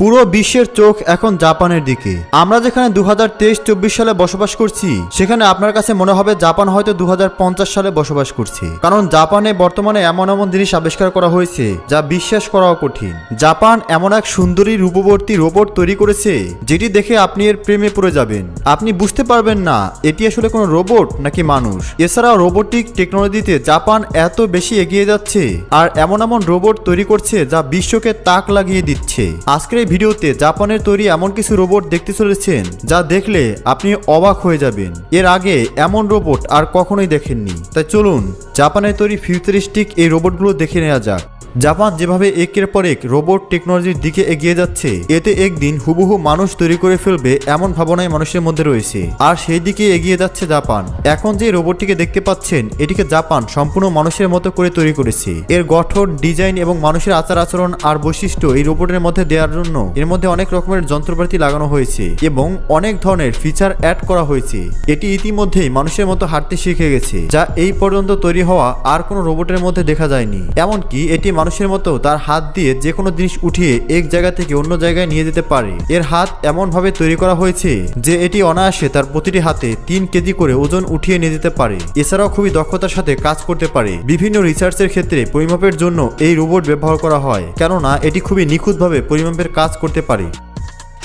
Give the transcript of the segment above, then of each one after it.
পুরো বিশ্বের চোখ এখন জাপানের দিকে। আমরা যেখানে দু হাজার তেইশ চব্বিশ সালে বসবাস করছি, সেখানে আপনার কাছে মনে হবে জাপান হয়তো দু হাজার পঞ্চাশ সালে বসবাস করছে। কারণ জাপানে বর্তমানে এমন এমন জিনিস আবিষ্কার করা হয়েছে, যা বিশ্বাস করাও কঠিন। জাপান এমন এক সুন্দরী রূপবর্তী রোবট তৈরি করেছে, যেটি দেখে আপনি এর প্রেমে পড়ে যাবেন। আপনি বুঝতে পারবেন না, এটি আসলে কোনো রোবট নাকি মানুষ। এছাড়াও রোবোটিক টেকনোলজিতে জাপান এত বেশি এগিয়ে যাচ্ছে, আর এমন এমন রোবট তৈরি করছে যা বিশ্বকে তাক লাগিয়ে দিচ্ছে। আজকের এই ভিডিওতে জাপানের তৈরি এমন কিছু রোবট দেখতে চলেছেন যা দেখলে আপনি অবাক হয়ে যাবেন। এর আগে এমন রোবট আর কখনোই দেখেননি। তাই চলুন জাপানের তৈরি ফিউচারিস্টিক এই রোবটগুলো দেখে নেওয়া যাক। জাপান যেভাবে একের পর এক রোবট টেকনোলজির দিকে এগিয়ে যাচ্ছে, এতে একদিন হুবহু মানুষ তৈরি করে ফেলবে এমন ভাবনাই মানুষের মধ্যে রয়েছে। আর সেই দিকে এগিয়ে যাচ্ছে জাপান। এখন যে রোবটটিকে দেখতে পাচ্ছেন, এটিকে জাপান সম্পূর্ণ মানুষের মতো করে তৈরি করেছে। এর গঠন, ডিজাইন এবং মানুষের আচার আচরণ আর বৈশিষ্ট্য এই রোবটের মধ্যে দেওয়ার জন্য এর মধ্যে অনেক রকমের যন্ত্রপাতি লাগানো হয়েছে এবং অনেক ধরনের ফিচার অ্যাড করা হয়েছে। এটি ইতিমধ্যেই মানুষের মতো হাঁটতে শিখে গেছে, যা এই পর্যন্ত তৈরি হওয়া আর কোনো রোবটের মধ্যে দেখা যায়নি। এমনকি এটি মানুষের মতো তার হাত দিয়ে যে কোনো জিনিস উঠিয়ে এক জায়গা থেকে অন্য জায়গায় নিয়ে যেতে পারে। এর হাত এমন ভাবে তৈরি করা হয়েছে যে এটি অনায়াসে তার প্রতিটি হাতে তিন কেজি করে ওজন উঠিয়ে নিয়ে যেতে পারে। এছাড়াও খুবই দক্ষতার সাথে কাজ করতে পারে। বিভিন্ন রিসার্চ এর ক্ষেত্রে পরিমাপের জন্য এই রোবট ব্যবহার করা হয়, কেননা এটি খুবই নিখুঁতভাবে পরিমাপের কাজ করতে পারে।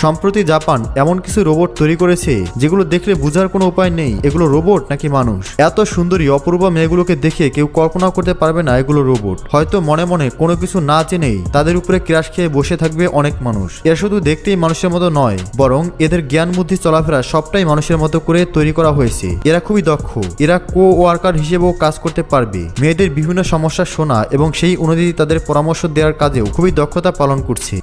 সম্প্রতি জাপান এমন কিছু রোবট তৈরি করেছে যেগুলো দেখলে বোঝার কোনো উপায় নেই। এগুলো রোবট নাকি মানুষ? এত সুন্দরী অপূর্ব মেয়েগুলোকে দেখে কেউ কল্পনা করতে পারবে না এগুলো রোবট। হয়তো মনে মনে কোনো কিছু না চেনেই তাদের উপরে ক্রাশ খেয়ে বসে থাকবে অনেক মানুষ। এরা শুধু দেখতেই মানুষের মতো নয়, বরং এদের জ্ঞান, বুদ্ধি, চলাফেরা সবটাই মানুষের মতো করে তৈরি করা হয়েছে। এরা খুবই দক্ষ। এরা কো ওয়ার্কার হিসেবেও কাজ করতে পারবে। মেয়েদের বিভিন্ন সমস্যা শোনা এবং সেই অনুযায়ী তাদের পরামর্শ দেওয়ার কাজেও খুবই দক্ষতা পালন করছে।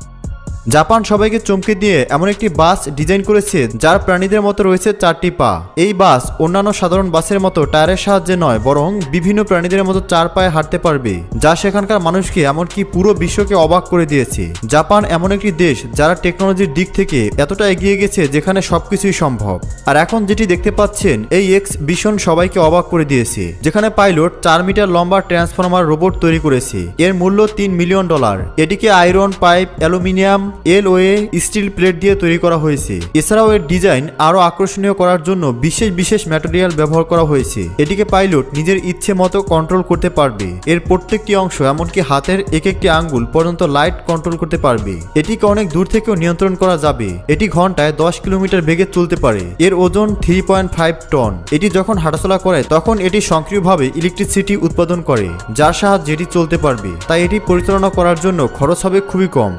জাপান সবাইকে চমকে দিয়ে এমন একটি বাস ডিজাইন করেছে যার প্রাণীদের মতো রয়েছে চারটি পা। এই বাস অন্যান্য সাধারণ বাসের মতো টায়ারের সাহায্যে নয়, বরং বিভিন্ন প্রাণীদের মতো চার পায়ে হাঁটতে পারবে, যা সেখানকার মানুষকে এমনকি পুরো বিশ্বকে অবাক করে দিয়েছে। জাপান এমন একটি দেশ যারা টেকনোলজির দিক থেকে এতটা এগিয়ে গেছে যেখানে সবকিছুই সম্ভব। আর এখন যেটি দেখতে পাচ্ছেন, এই এক্স ভীষণ সবাইকে অবাক করে দিয়েছে, যেখানে পাইলট চার মিটার লম্বা ট্রান্সফরমার রোবট তৈরি করেছে। এর মূল্য তিন মিলিয়ন ডলার। এটিকে iron, pipe, aluminium alloy steel plate দিয়ে তৈরি করা হয়েছে। এছাড়াও এর ডিজাইন আরও আকর্ষণীয় করার জন্য বিশেষ বিশেষ ম্যাটেরিয়াল ব্যবহার করা হয়েছে। এটিকে পাইলট নিজের ইচ্ছে মতো কন্ট্রোল করতে পারবে। এর প্রত্যেকটি অংশ এমনকি হাতের এক একটি আঙ্গুল পর্যন্ত লাইট কন্ট্রোল করতে পারবে। এটিকে অনেক দূর থেকেও নিয়ন্ত্রণ করা যাবে। এটি ঘন্টায় দশ কিলোমিটার বেগে চলতে পারে। এর ওজন থ্রি পয়েন্ট ফাইভ টন এটি যখন হাঁটাচলা করে, তখন এটি সক্রিয়ভাবে ইলেকট্রিসিটি উৎপাদন করে, যার সাহায্যে এটি চলতে পারবে। তাই এটি পরিচালনা করার জন্য খরচ হবে খুবই কম।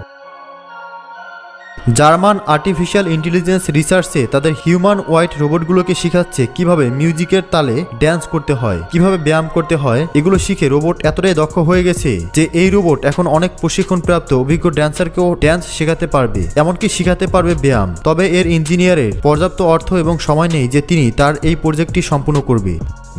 জার্মান আর্টিফিশিয়াল ইন্টেলিজেন্স রিসার্চে তাদের হিউম্যান ওয়াইট রোবটগুলোকে শেখাচ্ছে কীভাবে মিউজিকের তালে ড্যান্স করতে হয়, কীভাবে ব্যায়াম করতে হয়, এগুলো শিখে রোবট এতটাই দক্ষ হয়ে গেছে যে এই রোবট এখন অনেক প্রশিক্ষণপ্রাপ্ত অভিজ্ঞ ড্যান্সারকেও ড্যান্স শেখাতে পারবে, এমনকি শেখাতে পারবে ব্যায়াম। তবে এর ইঞ্জিনিয়ারের পর্যাপ্ত অর্থ এবং সময় নেই যে তিনি তার এই প্রজেক্টটি সম্পূর্ণ করবে।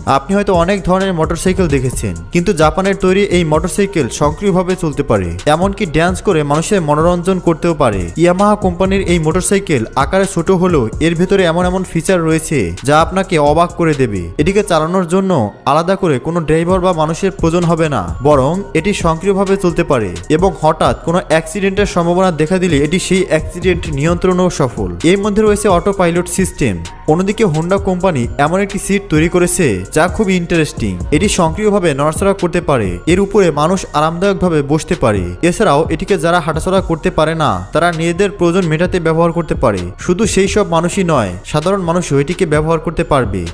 আপনি হয়তো অনেক ধরনের মোটরসাইকেল দেখেছেন, কিন্তু জাপানের তৈরি এই মোটরসাইকেল সক্রিয়ভাবে চলতে পারে, এমনকি ড্যান্স করে মানুষের মনোরঞ্জন করতেও পারে। ইয়ামাহা কোম্পানির এই মোটরসাইকেল আকারে ছোট হলেও এর ভেতরে এমন এমন ফিচার রয়েছে যা আপনাকে অবাক করে দেবে। এটিকে চালানোর জন্য আলাদা করে কোনো ড্রাইভার বা মানুষের প্রয়োজন হবে না, বরং এটি সক্রিয়ভাবে চলতে পারে এবং হঠাৎ কোনো অ্যাক্সিডেন্টের সম্ভাবনা দেখা দিলে এটি সেই অ্যাক্সিডেন্ট নিয়ন্ত্রণও সফল। এর মধ্যে রয়েছে অটো পাইলট সিস্টেম। অন্যদিকে হোন্ডা কোম্পানি এমন একটি সিট তৈরি করেছে যা খুব ইন্টারেস্টিং এটি সক্রিয়ভাবে নড়াচড়া করতে পারে। এর উপরে মানুষ আরামদায়কভাবে বসতে পারে। এছাড়াও, এটিকে যারা হাঁটাচলা করতে পারে না, তারা নিজেদের প্রয়োজন মেটাতে ব্যবহার করতে পারে। শুধু সেই সব মানুষই নয়, সাধারণ মানুষও এটিকে ব্যবহার করতে পারবে।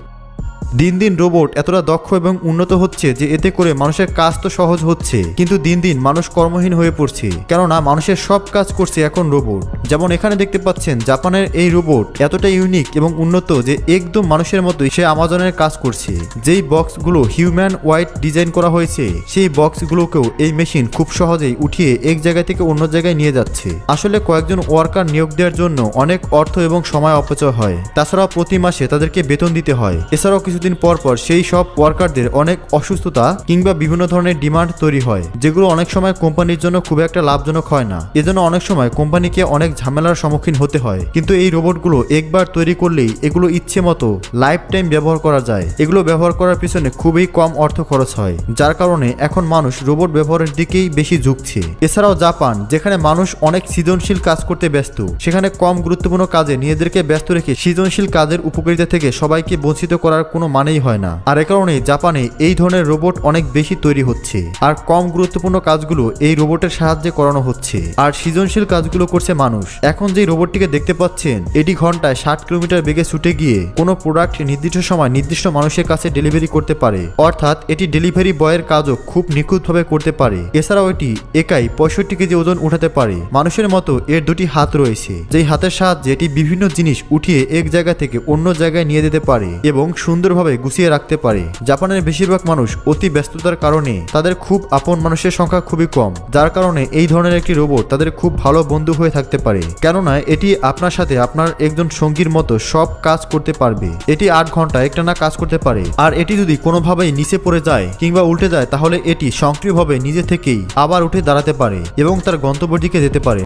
দিন দিন রোবট এতটা দক্ষ এবং উন্নত হচ্ছে যে এতে করে মানুষের কাজ তো সহজ হচ্ছে, কিন্তু দিন দিন মানুষ কর্মহীন হয়ে পড়ছে। কেননা মানুষের সব কাজ করছে এখন রোবট। যেমন এখানে দেখতে পাচ্ছেন, জাপানের এই রোবট এতটা ইউনিক এবং উন্নত যে একদম মানুষের মতোই সে আমাজনের কাজ করছে। যেই বক্সগুলো হিউম্যান ওয়াইট ডিজাইন করা হয়েছে, সেই বক্সগুলোকেও এই মেশিন খুব সহজেই উঠিয়ে এক জায়গা থেকে অন্য জায়গায় নিয়ে যাচ্ছে। আসলে কয়েকজন ওয়ার্কার নিয়োগ দেওয়ার জন্য অনেক অর্থ এবং সময় অপচয় হয়। তাছাড়াও প্রতি মাসে তাদেরকে বেতন দিতে হয়। এছাড়াও কিছু কিছুদিন পর পর সেই সব ওয়ার্কারদের অনেক অসুস্থতা কিংবা বিভিন্ন ধরনের ডিমান্ড তৈরি হয়, যেগুলো অনেক সময় কোম্পানির জন্য খুব একটা লাভজনক হয় না। এজন্য অনেক সময় কোম্পানিকে অনেক ঝামেলার সম্মুখীন হতে হয়। কিন্তু এই রোবটগুলো একবার তৈরি করলেই এগুলো ইচ্ছে মতো লাইফ টাইম ব্যবহার করা যায়। এগুলো ব্যবহার করার পিছনে খুবই কম অর্থ খরচ হয়, যার কারণে এখন মানুষ রোবট ব্যবহারের দিকেই বেশি ঝুঁকছে। এছাড়াও জাপান, যেখানে মানুষ অনেক সৃজনশীল কাজ করতে ব্যস্ত, সেখানে কম গুরুত্বপূর্ণ কাজে নিজেদেরকে ব্যস্ত রেখে সৃজনশীল কাজের উপকারিতা থেকে সবাইকে বঞ্চিত করার কোনো মানেই হয় না। আর এ কারণে জাপানে এই ধরনের রোবট অনেক বেশি তৈরি হচ্ছে। আর কম গুরুত্বপূর্ণ কাজগুলো এই রোবটের সাহায্যে করানো হচ্ছে। আর সৃজনশীল কাজগুলো করছে মানুষ। এখন যে রোবটটিকে দেখতে পাচ্ছেন, এটি ঘন্টায় ষাট কিলোমিটার বেগে ছুটে গিয়ে কোনো প্রোডাক্ট নির্দিষ্ট সময় নির্দিষ্ট মানুষের কাছে ডেলিভারি করতে পারে। অর্থাৎ এটি ডেলিভারি বয়ের কাজও খুব নিখুঁতভাবে করতে পারে। এছাড়াও এটি একাই পঁয়ষট্টি কেজি ওজন উঠাতে পারে। মানুষের মতো এর দুটি হাত রয়েছে। যেই হাতের সাহায্যে এটি বিভিন্ন জিনিস উঠিয়ে এক জায়গা থেকে অন্য জায়গায় নিয়ে যেতে পারে এবং সুন্দরভাবে গুছিয়ে রাখতে পারে। জাপানের বেশিরভাগ মানুষ অতি ব্যস্ততার কারণে তাদের খুব আপন মানুষের সংখ্যা খুবই কম। যার কারণে এই ধরনের একটি রোবট তাদের খুব ভালো বন্ধু হয়ে থাকতে পারে। কেননা, এটি আপনার সাথে আপনার একজন সঙ্গীর মতো সব কাজ করতে পারবে। এটি আট ঘণ্টা একটানা কাজ করতে পারে। আর এটি যদি কোনোভাবেই নিচে পড়ে যায় কিংবা উল্টে যায়, তাহলে এটি সক্রিয়ভাবে নিজে থেকেই আবার উঠে দাঁড়াতে পারে এবং তার গন্তব্যের দিকে যেতে পারে।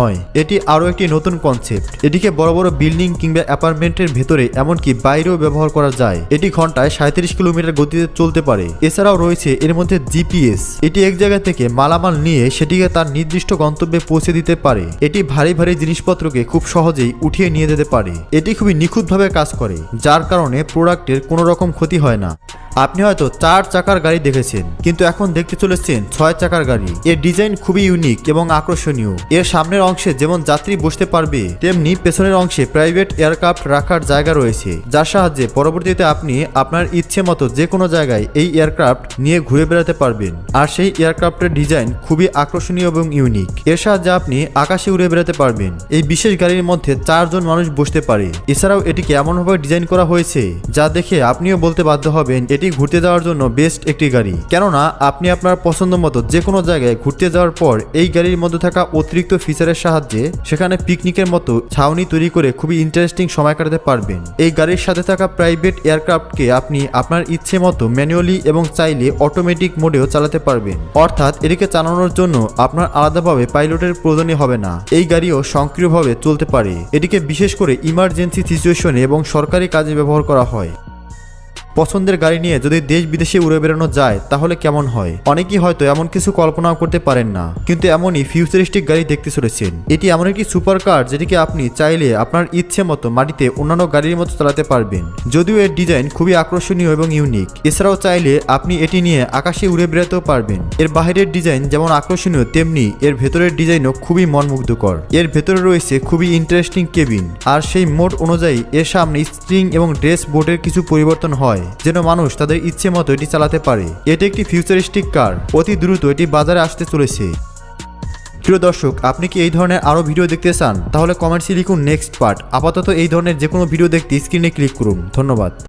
হয়। এটি আরও একটি নতুন কনসেপ্ট এটিকে বড় বড় বিল্ডিং কিংবা অ্যাপার্টমেন্টের ভেতরে, এমনকি বাইরেও ব্যবহার করা যায়। এটি ঘন্টায় সাঁত্রিশ কিলোমিটার গতিতে চলতে পারে। এছাড়াও রয়েছে এর মধ্যে জিপিএস এটি এক জায়গা থেকে মালামাল নিয়ে সেটিকে তার নির্দিষ্ট গন্তব্যে পৌঁছে দিতে পারে। এটি ভারী ভারী জিনিসপত্রকে খুব সহজেই উঠিয়ে নিয়ে যেতে পারে। এটি খুবই নিখুঁতভাবে কাজ করে, যার কারণে প্রোডাক্টের কোনো রকম ক্ষতি হয় না। আপনি হয়তো চার চাকার গাড়ি দেখেছেন, কিন্তু এখন দেখতে চলেছেন ছয় চাকার গাড়ি। এর ডিজাইন খুবই ইউনিক এবং আকর্ষণীয়। এর সামনের অংশে যেমন যাত্রী বসতে পারবে, তেমনি পেছনের অংশে প্রাইভেট এয়ারক্রাফট রাখার জায়গা রয়েছে, যার সাহায্যে পরবর্তীতে আপনি আপনার ইচ্ছে মতো যে কোনো জায়গায় এই এয়ারক্রাফট নিয়ে ঘুরে বেড়াতে পারবেন। আর সেই এয়ারক্রাফটের ডিজাইন খুবই আকর্ষণীয় এবং ইউনিক। এর সাহায্যে আপনি আকাশে উড়ে বেড়াতে পারবেন। এই বিশেষ গাড়ির মধ্যে চারজন মানুষ বসতে পারে। এছাড়াও এটিকে এমনভাবে ডিজাইন করা হয়েছে, যা দেখে আপনিও বলতে বাধ্য হবেন, এটি ঘুরতে যাওয়ার জন্য বেস্ট একটি গাড়ি। কেননা, আপনি আপনার পছন্দ মতো যে কোনো জায়গায় ঘুরতে যাওয়ার পর এই গাড়ির মধ্যে থাকা অতিরিক্ত ফিচারের সাহায্যে সেখানে পিকনিকের মতো ছাউনি তৈরি করে খুবই ইন্টারেস্টিং সময় কাটাতে পারবেন। এই গাড়ির সাথে থাকা প্রাইভেট এয়ারক্রাফটকে আপনি আপনার ইচ্ছে মতো ম্যানুয়ালি এবং চাইলে অটোমেটিক মোডেও চালাতে পারবেন। অর্থাৎ এটিকে চালানোর জন্য আপনার আলাদাভাবে পাইলটের প্রয়োজনই হবে না। এই গাড়িও সক্রিয়ভাবে চলতে পারে। এটিকে বিশেষ করে ইমার্জেন্সি সিচুয়েশনে এবং সরকারি কাজে ব্যবহার করা হয়। পছন্দের গাড়ি নিয়ে যদি দেশ বিদেশে উড়ে বেড়ানো যায়, তাহলে কেমন হয়? অনেকেই হয়তো এমন কিছু কল্পনাও করতে পারেন না, কিন্তু এমনই ফিউচারিস্টিক গাড়ি দেখতে চলেছেন। এটি এমন একটি সুপার কার যেটিকে আপনি চাইলে আপনার ইচ্ছে মতো মাটিতে অন্যান্য গাড়ির মতো চালাতে পারবেন। যদিও এর ডিজাইন খুবই আকর্ষণীয় এবং ইউনিক এছাড়াও চাইলে আপনি এটি নিয়ে আকাশে উড়ে বেড়াতেও পারবেন। এর বাহিরের ডিজাইন যেমন আকর্ষণীয়, তেমনি এর ভেতরের ডিজাইনও খুবই মনমুগ্ধকর। এর ভেতরে রয়েছে খুবই ইন্টারেস্টিং কেবিন আর সেই মোড অনুযায়ী এর সামনে স্প্রিং এবং ড্রেস বোর্ডের কিছু পরিবর্তন হয়। যেন মানুষ তাদের ইচ্ছে মতো এটি চালাতে পারে। এটি একটি ফিউচারিস্টিক কার অতি দ্রুত এটি বাজারে আসতে চলেছে। প্রিয় দর্শক, আপনি কি এই ধরনের আরও ভিডিও দেখতে চান? তাহলে কমেন্টসে লিখুন নেক্সট পার্ট আপাতত এই ধরনের যে কোনো ভিডিও দেখতে স্ক্রিনে ক্লিক করুন। ধন্যবাদ।